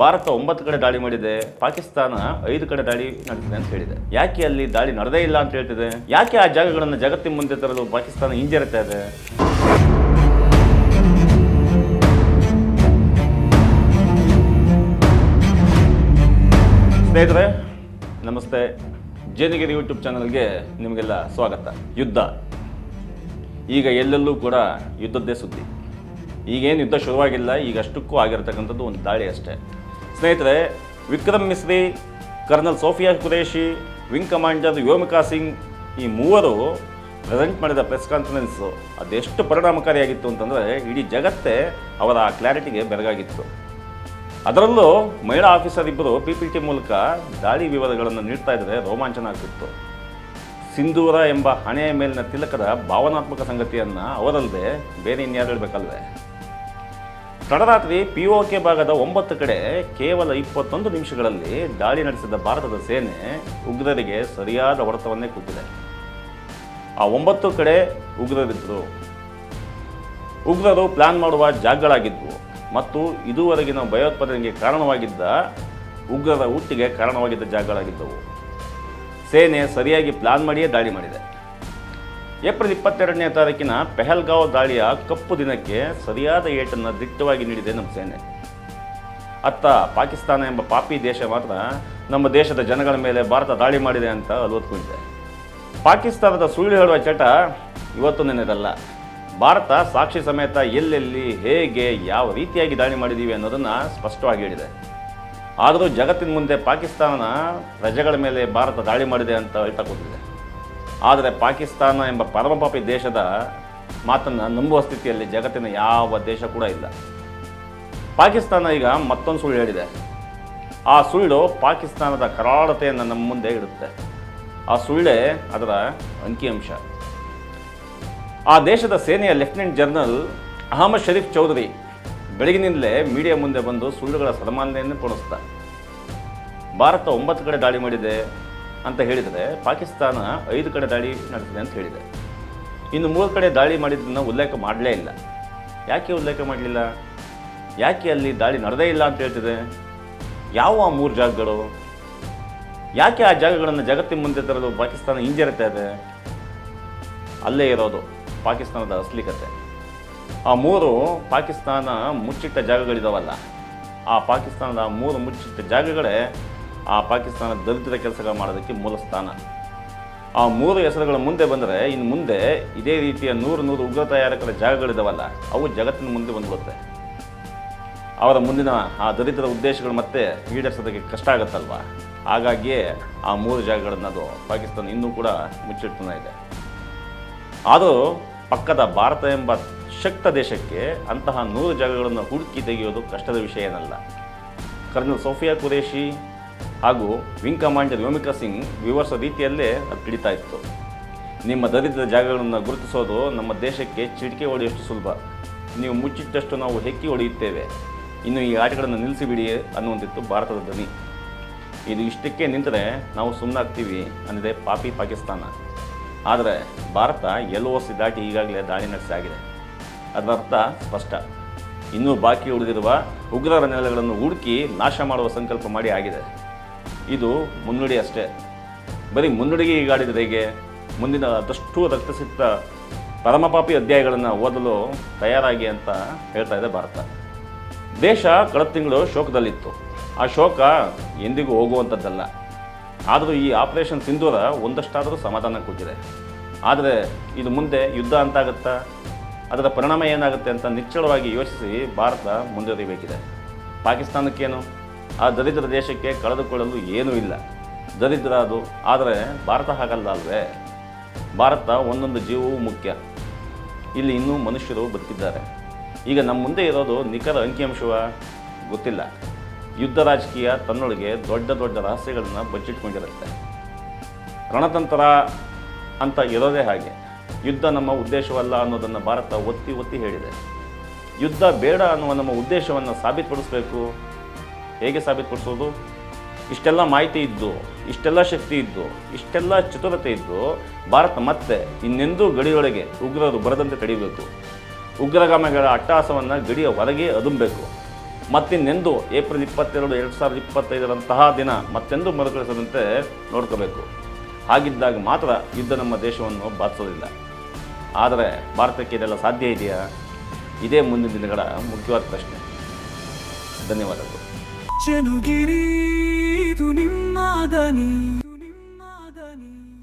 ಭಾರತ ಒಂಬತ್ತು ಕಡೆ ದಾಳಿ ಮಾಡಿದೆ, ಪಾಕಿಸ್ತಾನ ಐದು ಕಡೆ ದಾಳಿ ನಡೆದಿದೆ ಅಂತ ಹೇಳಿದೆ. ಯಾಕೆ ಅಲ್ಲಿ ದಾಳಿ ನಡೆದೇ ಇಲ್ಲ ಅಂತ ಹೇಳ್ತಿದೆ? ಯಾಕೆ ಆ ಜಾಗಗಳನ್ನು ಜಗತ್ತಿನ ಮುಂದೆ ತರಲು ಪಾಕಿಸ್ತಾನ ಹಿಂಜರಿತಾ ಇದೆ? ಸ್ನೇಹಿತರೆ, ನಮಸ್ತೆ. ಜೇನಿಗಿರಿ ಯೂಟ್ಯೂಬ್ ಚಾನಲ್ಗೆ ನಿಮಗೆಲ್ಲ ಸ್ವಾಗತ. ಯುದ್ಧ. ಈಗ ಎಲ್ಲೆಲ್ಲೂ ಕೂಡ ಯುದ್ಧದ್ದೇ ಸುದ್ದಿ. ಈಗೇನು ಯುದ್ಧ ಶುರುವಾಗಿಲ್ಲ ಈಗ ಅಷ್ಟಕ್ಕೂ ಆಗಿರತಕ್ಕಂಥದ್ದು ಒಂದು ದಾಳಿ ಅಷ್ಟೇ. ಸ್ನೇಹಿತರೆ, Vikram Misri colonel Sofiya Qureshi wing commander Vyomika Singh ಈ ಮೂವರು ಪ್ರೆಸೆಂಟ್ ಮಾಡಿದ ಪ್ರೆಸ್ ಕಾನ್ಫರೆನ್ಸು ಅದೆಷ್ಟು ಪರಿಣಾಮಕಾರಿಯಾಗಿತ್ತು ಅಂತಂದರೆ ಇಡೀ ಜಗತ್ತೇ ಅವರ ಆ ಕ್ಲಾರಿಟಿಗೆ ಬೆರಗಾಗಿತ್ತು. ಅದರಲ್ಲೂ ಮಹಿಳಾ ಆಫೀಸರ್ ಇಬ್ಬರು ಪಿ ಪಿ ಟಿ ಮೂಲಕ ದಾಳಿ ವಿವರಗಳನ್ನು ನೀಡ್ತಾ ಇದ್ದರೆ ರೋಮಾಂಚನ ಆಗ್ತಿತ್ತು. ಸಿಂಧೂರ ಎಂಬ ಹಣೆಯ ಮೇಲಿನ ತಿಲಕದ ಭಾವನಾತ್ಮಕ ಸಂಗತಿಯನ್ನು ಅವರಲ್ಲದೆ ಬೇರೆ ಇನ್ಯಾರು ಹೇಳಬೇಕಲ್ವೇ? ತಡರಾತ್ರಿ ಪಿ ಒ ಕೆ ಭಾಗದ ಒಂಬತ್ತು ಕಡೆ ಕೇವಲ ಇಪ್ಪತ್ತೊಂದು ನಿಮಿಷಗಳಲ್ಲಿ ದಾಳಿ ನಡೆಸಿದ ಭಾರತದ ಸೇನೆ ಉಗ್ರರಿಗೆ ಸರಿಯಾದ ಹೊಡೆತವನ್ನೇ ಕೊಟ್ಟಿದೆ. ಆ ಒಂಬತ್ತು ಕಡೆ ಉಗ್ರರಿದ್ದರು. ಉಗ್ರರು ಪ್ಲಾನ್ ಮಾಡುವ ಜಾಗಗಳಾಗಿದ್ವು ಮತ್ತು ಇದುವರೆಗಿನ ಭಯೋತ್ಪಾದನೆಗೆ ಕಾರಣವಾಗಿದ್ದ ಉಗ್ರರ ಹುಟ್ಟಿಗೆ ಕಾರಣವಾಗಿದ್ದ ಜಾಗಗಳಾಗಿದ್ದವು. ಸೇನೆ ಸರಿಯಾಗಿ ಪ್ಲಾನ್ ಮಾಡಿಯೇ ದಾಳಿ ಮಾಡಿದೆ. ಏಪ್ರಿಲ್ ಇಪ್ಪತ್ತೆರಡನೇ ತಾರೀಕಿನ ಪೆಹಲ್ಗಾವ್ ದಾಳಿಯ ಕಪ್ಪು ದಿನಕ್ಕೆ ಸರಿಯಾದ ಏಟನ್ನು ದಿಟ್ಟವಾಗಿ ನೀಡಿದೆ ನಮ್ಮ ಸೇನೆ. ಅತ್ತ ಪಾಕಿಸ್ತಾನ ಎಂಬ ಪಾಪಿ ದೇಶ ಮಾತ್ರ ನಮ್ಮ ದೇಶದ ಜನಗಳ ಮೇಲೆ ಭಾರತ ದಾಳಿ ಮಾಡಿದೆ ಅಂತ ಅಲ್ವತ್ಕೊಂಡಿದೆ. ಪಾಕಿಸ್ತಾನದ ಸುಳ್ಳು ಹೇಳುವ ಚಟ ಇವತ್ತು ನೆನೆದಲ್ಲ ಭಾರತ ಸಾಕ್ಷಿ ಸಮೇತ ಎಲ್ಲೆಲ್ಲಿ, ಹೇಗೆ, ಯಾವ ರೀತಿಯಾಗಿ ದಾಳಿ ಮಾಡಿದ್ದೀವಿ ಅನ್ನೋದನ್ನು ಸ್ಪಷ್ಟವಾಗಿ ಹೇಳಿದೆ. ಆದರೂ ಜಗತ್ತಿನ ಮುಂದೆ ಪಾಕಿಸ್ತಾನ ಪ್ರಜೆಗಳ ಮೇಲೆ ಭಾರತ ದಾಳಿ ಮಾಡಿದೆ ಅಂತ ಹೇಳ್ತಾ ಕೂತಿದೆ. ಆದರೆ ಪಾಕಿಸ್ತಾನ ಎಂಬ ಪರಮಪಾಪಿ ದೇಶದ ಮಾತನ್ನು ನಂಬುವ ಸ್ಥಿತಿಯಲ್ಲಿ ಜಗತ್ತಿನ ಯಾವ ದೇಶ ಕೂಡ ಇಲ್ಲ. ಪಾಕಿಸ್ತಾನ ಈಗ ಮತ್ತೊಂದು ಸುಳ್ಳು ಹೇಳಿದೆ. ಆ ಸುಳ್ಳು ಪಾಕಿಸ್ತಾನದ ಕರಾಳತೆಯನ್ನು ನಮ್ಮ ಮುಂದೆ ಇಡುತ್ತೆ. ಆ ಸುಳ್ಳೇ ಅದರ ಅಂಕಿಅಂಶ. ಆ ದೇಶದ ಸೇನೆಯ ಲೆಫ್ಟಿನೆಂಟ್ ಜನರಲ್ ಅಹಮದ್ ಶರೀಫ್ ಚೌಧರಿ ಬೆಳಗಿನಿಂದಲೇ ಮೀಡಿಯಾ ಮುಂದೆ ಬಂದು ಸುಳ್ಳುಗಳ ಸನ್ಮಾನನೆಯನ್ನು ಕೊಡಿಸ್ತಾರೆ ಭಾರತ ಒಂಬತ್ತು ಕಡೆ ದಾಳಿ ಮಾಡಿದೆ. ಅಂತ ಹೇಳಿದರೆ ಪಾಕಿಸ್ತಾನ ಐದು ಕಡೆ ದಾಳಿ ನಡೆಸಿದೆ ಅಂತ ಹೇಳಿದೆ. ಇನ್ನು ಮೂರು ಕಡೆ ದಾಳಿ ಮಾಡಿದ್ದನ್ನು ಉಲ್ಲೇಖ ಮಾಡಲೇ ಇಲ್ಲ. ಯಾಕೆ ಉಲ್ಲೇಖ ಮಾಡಲಿಲ್ಲ? ಯಾಕೆ ಅಲ್ಲಿ ದಾಳಿ ನಡೆದೇ ಇಲ್ಲ ಅಂತ ಹೇಳ್ತಿದೆ? ಯಾವ ಆ ಮೂರು ಜಾಗಗಳು? ಯಾಕೆ ಆ ಜಾಗಗಳನ್ನು ಜಗತ್ತಿನ ಮುಂದೆ ತರಲು ಪಾಕಿಸ್ತಾನ ಹಿಂಜರಿತಾ ಇದೆ? ಅಲ್ಲೇ ಇರೋದು ಪಾಕಿಸ್ತಾನದ ಅಸಲಿ ಕತೆ ಆ ಮೂರು ಪಾಕಿಸ್ತಾನ ಮುಚ್ಚಿಟ್ಟ ಜಾಗಗಳಿದಾವಲ್ಲ, ಆ ಪಾಕಿಸ್ತಾನದ ಮೂರು ಮುಚ್ಚಿಟ್ಟ ಜಾಗಗಳೇ ಆ ಪಾಕಿಸ್ತಾನ ದಲಿತರ ಕೆಲಸಗಳು ಮಾಡೋದಕ್ಕೆ ಮೂಲ ಸ್ಥಾನ. ಆ ಮೂರು ಹೆಸರುಗಳ ಮುಂದೆ ಬಂದರೆ ಇನ್ನು ಮುಂದೆ ಇದೇ ರೀತಿಯ ನೂರು ನೂರು ಉಗ್ರ ತಯಾರಕರ ಜಾಗಗಳಿದಾವಲ್ಲ ಅವು ಜಗತ್ತಿನ ಮುಂದೆ ಬಂದ್ಬಿಡುತ್ತೆ. ಅವರ ಮುಂದಿನ ಆ ದರಿದ್ರ ಉದ್ದೇಶಗಳು ಮತ್ತೆ ಈಡೇರಿಸೋದಕ್ಕೆ ಕಷ್ಟ ಆಗುತ್ತಲ್ವ? ಹಾಗಾಗಿಯೇ ಆ ಮೂರು ಜಾಗಗಳನ್ನು ಅದು ಪಾಕಿಸ್ತಾನ ಇನ್ನೂ ಕೂಡ ಮುಚ್ಚಿಡ್ತಾನೆ ಇದೆ. ಆದರೂ ಪಕ್ಕದ ಭಾರತ ಎಂಬ ಶಕ್ತ ದೇಶಕ್ಕೆ ಅಂತಹ ನೂರು ಜಾಗಗಳನ್ನು ಹುಡುಕಿ ತೆಗೆಯೋದು ಕಷ್ಟದ ವಿಷಯ ಏನಲ್ಲ. ಕರ್ನಲ್ ಸೋಫಿಯಾ ಕುರೇಶಿ ಹಾಗೂ ವಿಂಗ್ ಕಮಾಂಡರ್ ವ್ಯೋಮಿಕಾ ಸಿಂಗ್ ವಿವರಿಸೋ ರೀತಿಯಲ್ಲೇ ಅದು ತಿಳಿತಾ ಇತ್ತು. ನಿಮ್ಮ ದರಿದ್ರ ಜಾಗಗಳನ್ನು ಗುರುತಿಸೋದು ನಮ್ಮ ದೇಶಕ್ಕೆ ಚಿಟಿಕೆ ಹೊಡೆಯಷ್ಟು ಸುಲಭ. ನೀವು ಮುಚ್ಚಿಟ್ಟಷ್ಟು ನಾವು ಹೆಕ್ಕಿ ಹೊಡೆಯುತ್ತೇವೆ. ಇನ್ನು ಈ ಆಟಗಳನ್ನು ನಿಲ್ಲಿಸಿಬಿಡಿ ಅನ್ನುವಂತಿತ್ತು ಭಾರತದ ಧ್ವನಿ. ಇದು ಇಷ್ಟಕ್ಕೆ ನಿಂತರೆ ನಾವು ಸುಮ್ಮನಾಗ್ತೀವಿ ಅಂದರೆ ಪಾಪಿ ಪಾಕಿಸ್ತಾನ. ಆದರೆ ಭಾರತ ಎಲ್ ಓ ಸಿ ದಾಟಿ ಈಗಾಗಲೇ ದಾಳಿ ನಡೆಸಿ ಆಗಿದೆ. ಅದರ ಅರ್ಥ ಸ್ಪಷ್ಟ. ಇನ್ನೂ ಬಾಕಿ ಉಳಿದಿರುವ ಉಗ್ರರ ನೆಲೆಗಳನ್ನು ಹುಡುಕಿ ನಾಶ ಮಾಡುವ ಸಂಕಲ್ಪ ಮಾಡಿ ಆಗಿದೆ. ಇದು ಮುನ್ನುಡಿ ಅಷ್ಟೇ. ಬರೀ ಮುನ್ನುಡಿಗೆ ಈಗಾಡಿದರೆ ಹೇಗೆ? ಮುಂದಿನ ಅದಷ್ಟು ರಕ್ತಸಿಕ್ತ ಪರಮಪಾಪಿ ಅಧ್ಯಾಯಗಳನ್ನು ಓದಲು ತಯಾರಾಗಿ ಅಂತ ಹೇಳ್ತಾ ಇದೆ ಭಾರತ. ದೇಶ ಕಳೆದ ತಿಂಗಳು ಶೋಕದಲ್ಲಿತ್ತು. ಆ ಶೋಕ ಎಂದಿಗೂ ಹೋಗುವಂಥದ್ದಲ್ಲ ಆದರೂ ಈ ಆಪರೇಷನ್ ಸಿಂಧೂರ ಒಂದಷ್ಟಾದರೂ ಸಮಾಧಾನ ಕೂತಿದೆ ಆದರೆ ಇದು ಮುಂದೆ ಯುದ್ಧ ಅಂತಾಗುತ್ತಾ? ಅದರ ಪರಿಣಾಮ ಏನಾಗುತ್ತೆ ಅಂತ ನಿಚ್ಚಳವಾಗಿ ಯೋಚಿಸಿ ಭಾರತ ಮುಂದುವರಿಬೇಕಿದೆ. ಪಾಕಿಸ್ತಾನಕ್ಕೇನು? ಆ ದರಿದ್ರ ದೇಶಕ್ಕೆ ಕಳೆದುಕೊಳ್ಳಲು ಏನೂ ಇಲ್ಲ. ದರಿದ್ರ ಅದು. ಆದರೆ ಭಾರತ ಹಾಗಲ್ಲ ಅಲ್ವೇ ಭಾರತ ಒಂದೊಂದು ಜೀವವೂ ಮುಖ್ಯ. ಇಲ್ಲಿ ಇನ್ನೂ ಮನುಷ್ಯರು ಬದುಕಿದ್ದಾರೆ. ಈಗ ನಮ್ಮ ಮುಂದೆ ಇರೋದು ನಿಖರ ಅಂಕಿಅಂಶವ ಗೊತ್ತಿಲ್ಲ. ಯುದ್ಧ ರಾಜಕೀಯ ತನ್ನೊಳಗೆ ದೊಡ್ಡ ದೊಡ್ಡ ರಹಸ್ಯಗಳನ್ನು ಬಚ್ಚಿಟ್ಕೊಂಡಿರುತ್ತೆ. ರಣತಂತ್ರ ಅಂತ ಇರೋದೇ ಹಾಗೆ. ಯುದ್ಧ ನಮ್ಮ ಉದ್ದೇಶವಲ್ಲ ಅನ್ನೋದನ್ನು ಭಾರತ ಒತ್ತಿ ಒತ್ತಿ ಹೇಳಿದೆ. ಯುದ್ಧ ಬೇಡ ಅನ್ನುವ ನಮ್ಮ ಉದ್ದೇಶವನ್ನು ಸಾಬೀತುಪಡಿಸಬೇಕು. ಹೇಗೆ ಸಾಬೀತುಪಡಿಸೋದು? ಇಷ್ಟೆಲ್ಲ ಮಾಹಿತಿ ಇದ್ದು, ಇಷ್ಟೆಲ್ಲ ಶಕ್ತಿ ಇದ್ದು, ಇಷ್ಟೆಲ್ಲ ಚತುರತೆ ಇದ್ದು, ಭಾರತ ಮತ್ತೆ ಇನ್ನೆಂದೂ ಗಡಿಯೊಳಗೆ ಉಗ್ರರು ಬರದಂತೆ ತಡೆಯಬೇಕು. ಉಗ್ರಗಾಮಿಗಳ ಅಟ್ಟಹಾಸವನ್ನು ಗಡಿಯ ಹೊರಗೆ ಅದುಂಬೇಕು. ಮತ್ತಿನ್ನೆಂದು ಏಪ್ರಿಲ್ ಇಪ್ಪತ್ತೆರಡು, ಎರಡು ಸಾವಿರದ ಇಪ್ಪತ್ತೈದರಂತಹ ದಿನ ಮತ್ತೆಂದು ಮರುಕಳಿಸದಂತೆ ನೋಡ್ಕೋಬೇಕು. ಹಾಗಿದ್ದಾಗ ಮಾತ್ರ ಯುದ್ಧ ನಮ್ಮ ದೇಶವನ್ನು ಬಾಧಿಸೋದಿಲ್ಲ. ಆದರೆ ಭಾರತಕ್ಕೆ ಇದೆಲ್ಲ ಸಾಧ್ಯ ಇದೆಯಾ? ಇದೇ ಮುಂದಿನ ದಿನಗಳ ಮುಖ್ಯವಾದ ಪ್ರಶ್ನೆ. ಧನ್ಯವಾದಗಳು. ಚೆನುಗಿರಿ ಇದು ನಿಮ್ಮ ದನಿ.